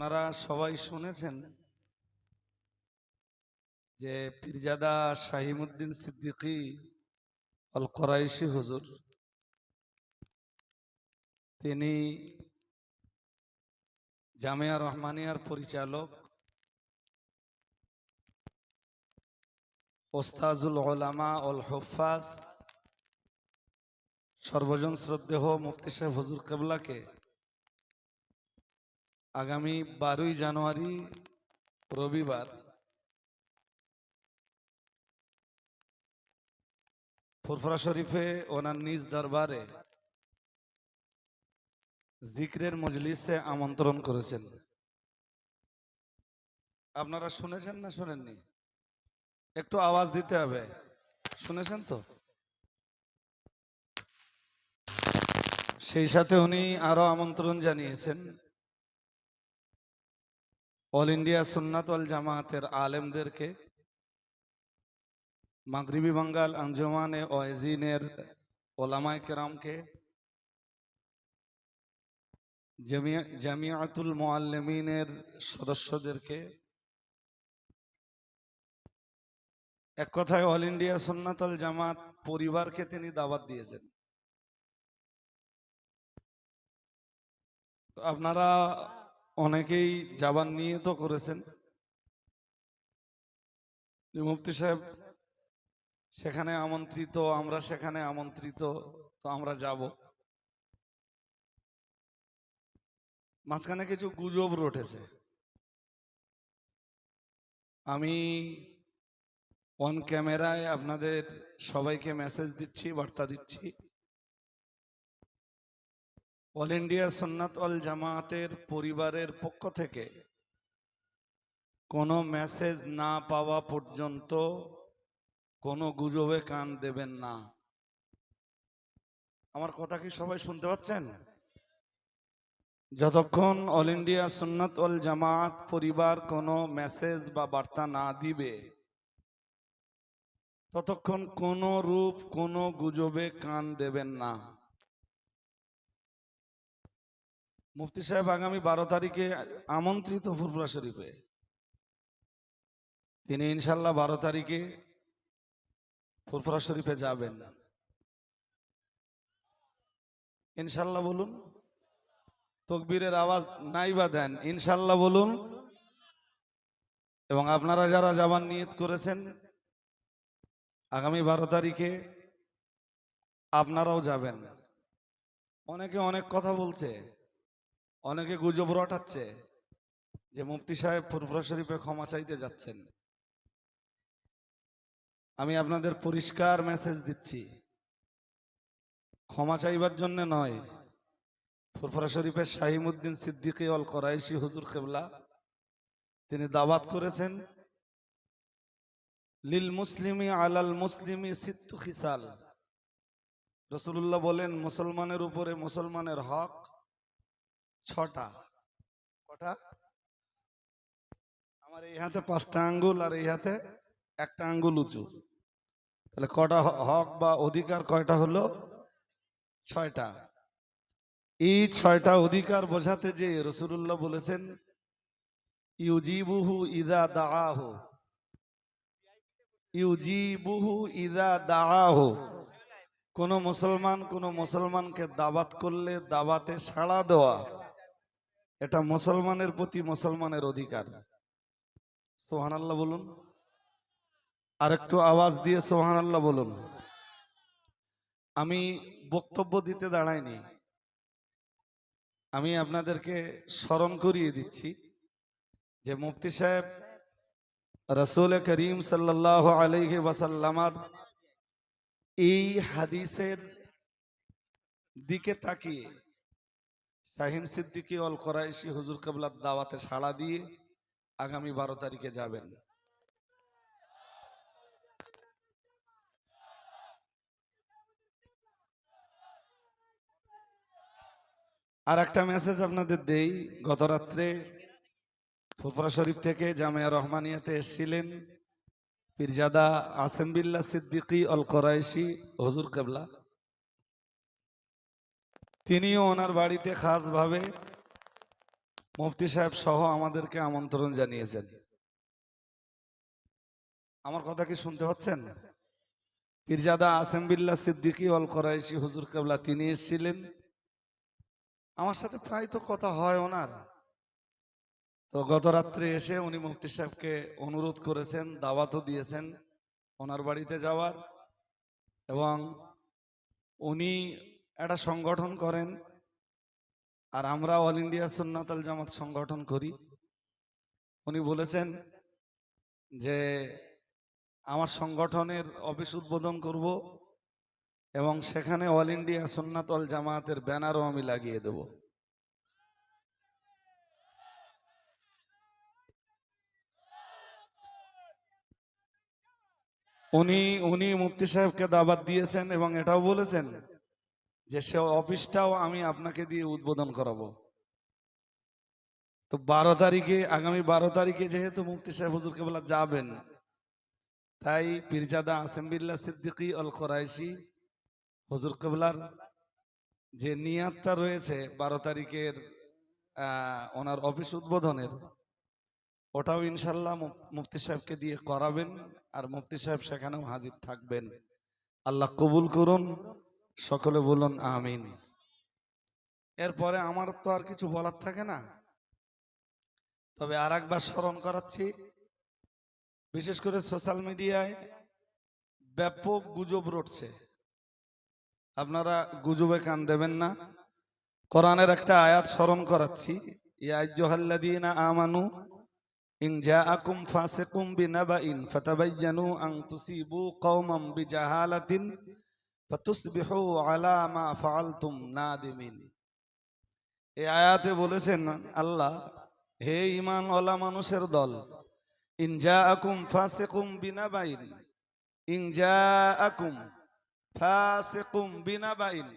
আপনারা সবাই শুনেছেন যে পীরজাদা শাহিমুদ্দিন সিদ্দিকী অল করাইশি হুজুর, তিনি জামিয়া রহমানিয়ার পরিচালক ওস্তাজুল ওলামা অল হফাজ সর্বজন শ্রদ্ধেহ মুফতি সাহেব হুজুর কেবলাকে আগামী বারোই জানুয়ারি, রবিবার। ফুরফুরা শরীফে ওনার নিজ দরবারে জিক্রের মজলিসে আমন্ত্রণ করেছেন। আপনারা শুনেছেন না শুনেননি? একটু আওয়াজ দিতে হবে। শুনেছেন তো? সেই সাথে উনি আরও আমন্ত্রণ জানিয়েছেন। অল ইন্ডিয়া সুন্নাত ওয়াল জামায়াতের আলেমদেরকে মাগরিবি বাঙ্গাল আঞ্জুমানে ওয়াজিনের ওলামায় কেরামকে জামিয়া- জামিয়াতুল মুআল্লিমিনের সদস্যদেরকে এক কথায় অল ইন্ডিয়া সুন্নাতল জামাত পরিবারকে তিনি দাওয়াত দিয়েছেন। আপনারা অনেকেই যাবার নিয়ে তো করেছেন মুফতি সাহেব, সেখানে আমন্ত্রিত, আমরা সেখানে আমন্ত্রিত, তো আমরা যাব। মাঝখানে কিছু গুজব রটেছে। আমি অন ক্যামেরায় আপনাদের সবাইকে মেসেজ দিচ্ছি, বার্তা দিচ্ছি। অল ইন্ডিয়া সুন্নাত অল জামায়াতের পরিবারের পক্ষ থেকে কোনো মেসেজ না পাওয়া পর্যন্ত কোনো গুজবে কান দেবেন না। আমার কথা কি সবাই শুনতে পাচ্ছেন? যতক্ষণ অল ইন্ডিয়া সুন্নাত অল জামাত পরিবার কোনো মেসেজ বা বার্তা না দিবে, ততক্ষণ কোনো রূপ, কোনো গুজবে কান দেবেন না। মুফতি সাহেব আগামী বারো তারিখে আমন্ত্রিত ফুরফুরা শরীফে। তিনি ইনশাল্লাহ বারো তারিখে ফুরফুরা শরীফে যাবেন। ইনশাল্লাহ বলুন, তকবীরের আওয়াজ নাই বা দেন, ইনশাল্লাহ বলুন। এবং আপনারা যারা যাবার নিয়ত করেছেন, আগামী বারো তারিখে আপনারাও যাবেন। অনেকে অনেক কথা বলছে। অনেকে গুজব রটাচ্ছে যে মুফতি সাহেব ফুরফুরা শরীফে ক্ষমা চাইতে যাচ্ছেন। আমি আপনাদের পরিষ্কার মেসেজ দিচ্ছি। ক্ষমা চাইবার জন্য নয়, ফুরফুরা শরীফের শাহিমুদ্দিন সিদ্দিকী অল করাইশি হুজুর কেবলা, তিনি দাওয়াত করেছেন, লিল মুসলিমি আলাল মুসলিমি সিত্তু খিসাল। রসুল্লাহ বলেন, মুসলমানের উপরে মুসলমানের হক ছটা। কটা? আমার এই হাতে পাঁচটা আঙ্গুল আর এই হাতে একটা আঙ্গুল উঁচু। তাহলে কটা হক বা অধিকার কয়টা হলো? ছয়টা। এই ছয়টা অধিকার বোঝাতে যে রসুল্লাহ বলেছেন, ইউজিবুহু ইদা দাআহু। ইউজিবুহু ইদা দাআহু। কোন মুসলমান কোন মুসলমানকে দাওয়াত করলে দাওয়াতে সাড়া দেওয়া। এটা মুসলমানের প্রতি মুসলমানের অধিকার। সোহানাল্লাহ বলুন। আর একটু আওয়াজ দিয়ে সোহানাল্লাহ বলুন। আমি বক্তব্য দিতে দাঁড়াইনি। আমি আপনাদেরকে স্মরণ করিয়ে দিচ্ছি যে মুফতি সাহেব রসুল করিম সাল্লাহ আলহি ওয়াসাল্লামার এই হাদিসের দিকে তাকিয়ে শাহিন সিদ্দিকী অল করাইশি হুজুর কাবলার দাওয়াতে সাড়া দিয়ে আগামী বারো তারিখে যাবেন। আর একটা মেসেজ আপনাদের দেই গত রাত্রে ফুফরা শরীফ থেকে জামিয়া রহমানিয়াতে এসেছিলেন পীরজাদা আসেম সিদ্দিকি অল করাইশি হজুর কেবলা। তিনিও ওনার বাড়িতে খাসভাবে মুফতি সাহেব সহ আমাদেরকে আমন্ত্রণ জানিয়েছেন। আমার কথা কি শুনতে পাচ্ছেন পীরজাদা আসেম বিল্লাহ সিদ্দিকী অল করাইশি হুজুর কেবলা, তিনি এসেছিলেন। আমার সাথে প্রায় তো কথা হয় ওনার। তো গত রাত্রে এসে উনি মুফতি সাহেবকে অনুরোধ করেছেন, দাওয়াতও দিয়েছেন ওনার বাড়িতে যাওয়ার এবং উনি একটা সংগঠন করেন, আর আমরা অল ইন্ডিয়া সুন্নাতাল জামাত সংগঠন করি। উনি বলেছেন যে, আমার সংগঠনের অফিস উদ্বোধন করব এবং সেখানে অল ইন্ডিয়া সুন্নাতল জামাতের ব্যানারও আমি লাগিয়ে দেব। উনি উনি মুফতি সাহেবকে দাবাত দিয়েছেন এবং এটাও বলেছেন যে সে অফিসটাও আমি আপনাকে দিয়ে উদ্বোধন করাবো। তো বারো তারিখে, আগামী বারো তারিখে যেহেতু মুফতি সাহেব হুজুর কেবলা যাবেন, তাই পীরজাদা আসেমবিল্লা সিদ্দিকী অল করাইশি হুজুর কেবলার যে নিয়াতটা রয়েছে বারো তারিখের ওনার অফিস উদ্বোধনের, ওটাও ইনশাল্লাহ মুফতি সাহেবকে দিয়ে করাবেন, আর মুফতি সাহেব সেখানেও হাজির থাকবেন। আল্লাহ কবুল করুন। সকলে বলুন, আমিন। এরপরে আমার তো আর কিছু বলার থাকে না। তবে আর একবার স্মরণ করাচ্ছি, বিশেষ করে সোশ্যাল মিডিয়ায় ব্যাপক গুজব রটছে। আপনারা গুজবে কান দেবেন না। কোরআনের একটা আয়াত স্মরণ করাচ্ছি ইয়াজ্জুহাল্লাযীনা আমানু ইন জাআকুম ফাসিকুম বিনাবাইন ফাতাবায়্যানু আন তুসিবু কওমান বিজাহালাতিন ফাতুসবিহু আলা মা ফাআলতুম নাদিমিন। এই আয়াতে বলেছেন আল্লাহ, হে ইমান ওলা মানুষের দল, ইন জাআকুম ফাসিকুম বিনাবাইন, ইন জাআকুম ফাসিকুম বিনাবাইন।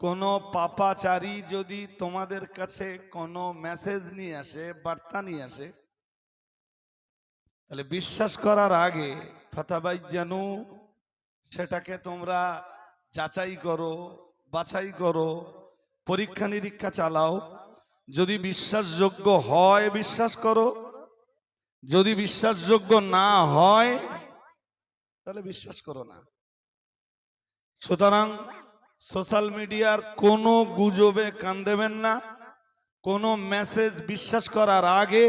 কোন পাপাচারী যদি তোমাদের কাছে কোনো মেসেজ নিয়ে আসে, বার্তা নিয়ে আসে, তাহলে বিশ্বাস করার আগে ফাতাবাই জানু সেটাকে তোমরা যাচাই করো, বাছাই করো, পরীক্ষা নিরীক্ষা চালাও। যদি বিশ্বাসযোগ্য হয়, বিশ্বাস করো। যদি বিশ্বাসযোগ্য না হয়, তাহলে বিশ্বাস করো না। সুতরাং সোশ্যাল মিডিয়ার কোনো গুজবে কান দেবেন না। কোনো মেসেজ বিশ্বাস করার আগে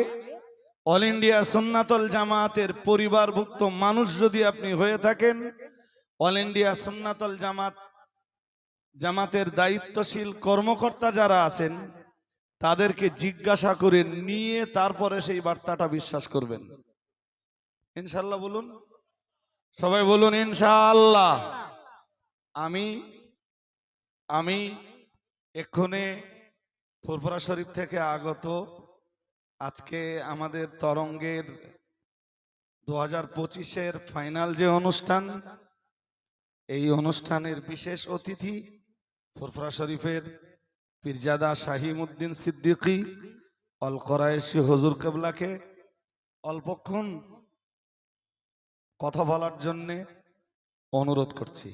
অল ইন্ডিয়া সুন্নাতল জামাতের পরিবারভুক্ত মানুষ যদি আপনি হয়ে থাকেন অল ইন্ডিয়া সুন্নাতল জামাত, জামাতের দায়িত্বশীল কর্মকর্তা যারা আছেন, তাদেরকে জিজ্ঞাসা করে নিয়ে তারপরে সেই বার্তাটা বিশ্বাস করবেন। ইনশাল্লাহ বলুন। সবাই বলুন, ইনশাআল্লাহ। আমি আমি এক্ষণে ফুরফুরা শরীফ থেকে আগত। আজকে আমাদের তরঙ্গের দু হাজার পঁচিশের ফাইনাল যে অনুষ্ঠান এই অনুষ্ঠানের বিশেষ অতিথি ফুরফুরা শরীফের পীরজাদা শাহিমুদ্দিন সিদ্দিকী অল করায়েশি হজুর কেবলাকে অল্পক্ষণ কথা বলার জন্যে অনুরোধ করছি।